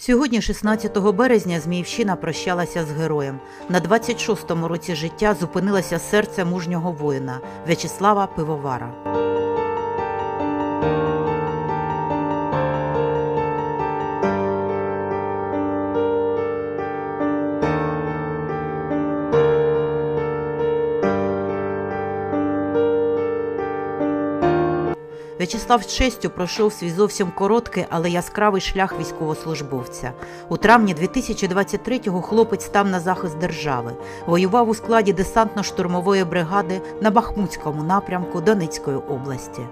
Сьогодні, 16 березня, Зміївщина прощалася з героєм. На 26-му році життя зупинилося серце мужнього воїна В'ячеслава Пивовара. В'ячеслав з честю пройшов свій зовсім короткий, але яскравий шлях військовослужбовця. У травні 2023-го хлопець став на захист держави, воював у складі десантно-штурмової бригади на Бахмутському напрямку Донецької області.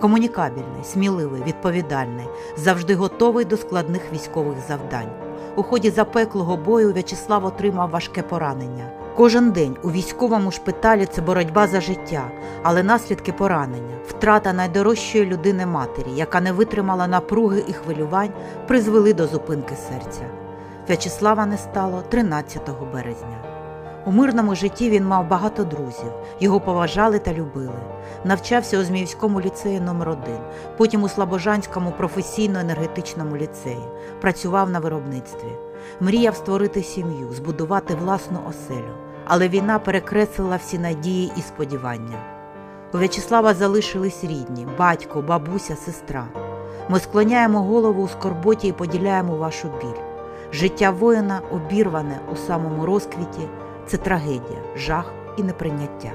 Комунікабельний, сміливий, відповідальний, завжди готовий до складних військових завдань. У ході запеклого бою В'ячеслав отримав важке поранення. Кожен день у військовому шпиталі це боротьба за життя, але наслідки поранення, втрата найдорожчої людини матері, яка не витримала напруги і хвилювань, призвели до зупинки серця. В'ячеслава не стало 13 березня. У мирному житті він мав багато друзів, його поважали та любили. Навчався у Зміївському ліцеї номер 1 потім у Слобожанському професійно-енергетичному ліцеї, працював на виробництві. Мріяв створити сім'ю, збудувати власну оселю, але війна перекреслила всі надії і сподівання. У В'ячеслава залишились рідні, батько, бабуся, сестра. Ми склоняємо голову у скорботі і поділяємо вашу біль. Життя воїна, обірване у самому розквіті, це трагедія, жах і неприйняття.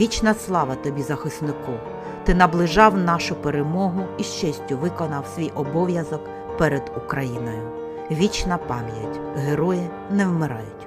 Вічна слава тобі, захиснику! Ти наближав нашу перемогу і з честю виконав свій обов'язок перед Україною. Вічна пам'ять, герої не вмирають.